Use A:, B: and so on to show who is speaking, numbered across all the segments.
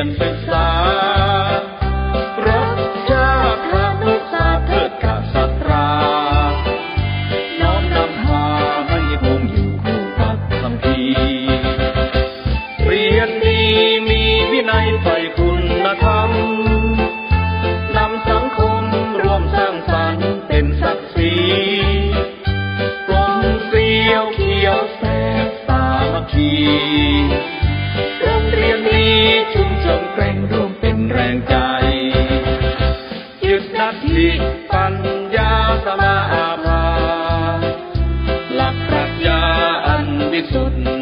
A: รี ธิปัญญาสมาอาภาหลักปรัชญาอันวิสุทธิ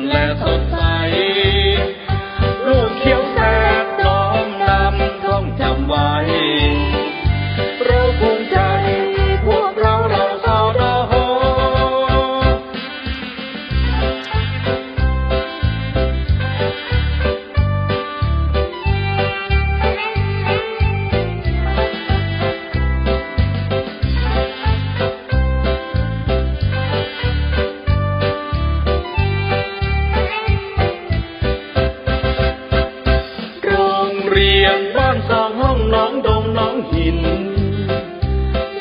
A: บ้านสองห้องน้องดงน้องหิน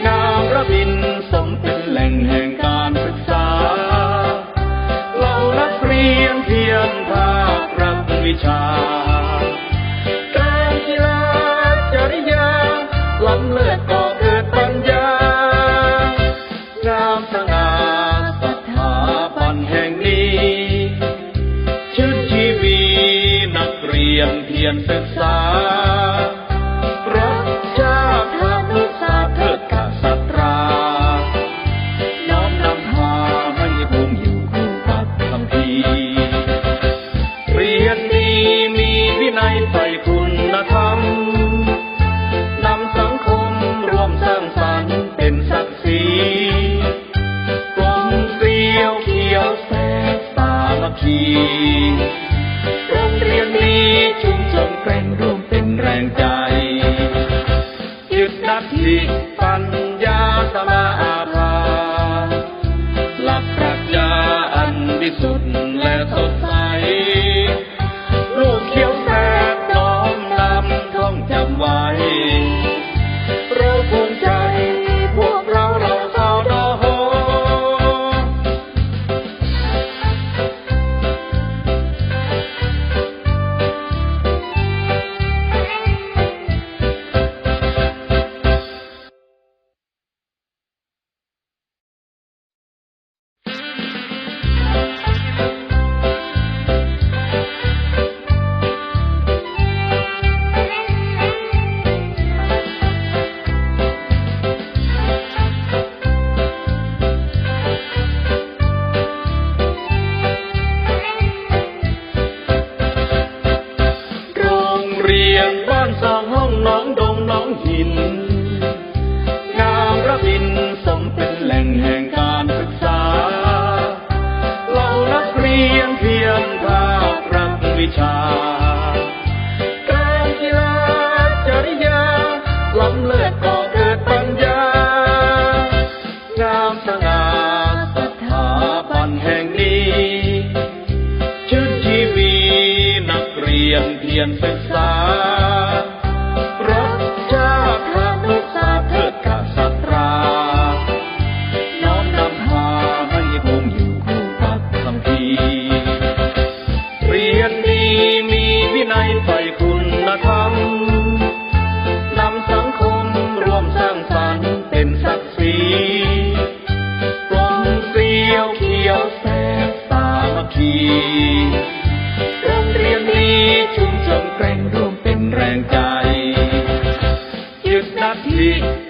A: งามระบินสมเป็นแหล่งแห่งการศึกษา เรานักเรียนเพียรภาครักวิชา การกีฬาจริยาล้ำเลิศก่อเกิดปัญญา งามสง่าสถาบันแห่งนี้ชื่นชีวีนักเรียนเพียรศึกษา มัคคีโรงเรียนนี้ชุมชนแกร่งร่วมเป็นแรงใจยึดนักทิปัญญาสมาอาภาหลักปรัชญาอันวิสุทธิ์ หิน งามระบินสมเป็นแหล่งแห่งการศึกษา เรานักเรียนเพียรภาครักวิชา การกีฬาจริยาล้ำเลิศก่อเกิดปัญญา งามสง่าสถาบันแห่งนี้ชื่นชีวีนักเรียนเพียรศึก นั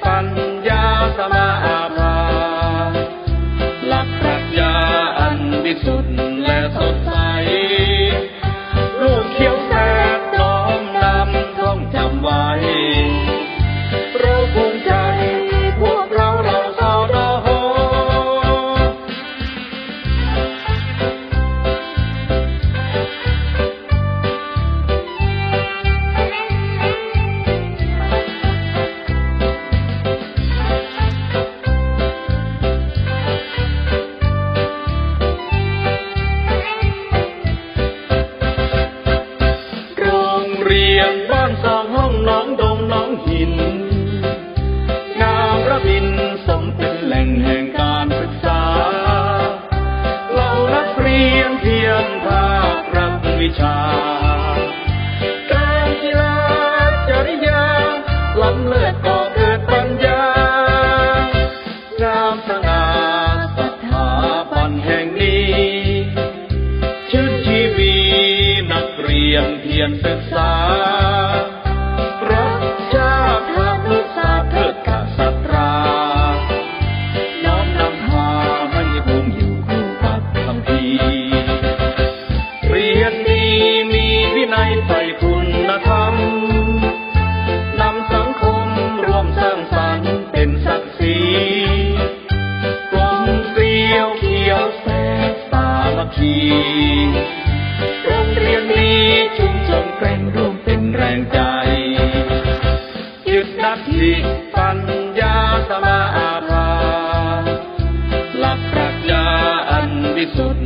A: งหิน งามระบินสมเป็นแหล่งแห่งการศึกษา เรานักเรียนเพียงภาครักวิชา การกีฬาจริยาล้ำ
B: เลิ
A: ศก่อเกิดปัญญางามสง่าสถาบันแห่งนี้ ชื่นชีวีนักเรียนเพียงศึกษา โรงเรียนนี้ชุมชนแกร่งรวมเป็นแรงใจยึดนักที่ปัญญาสมาอาภหลักปรัญาติสุท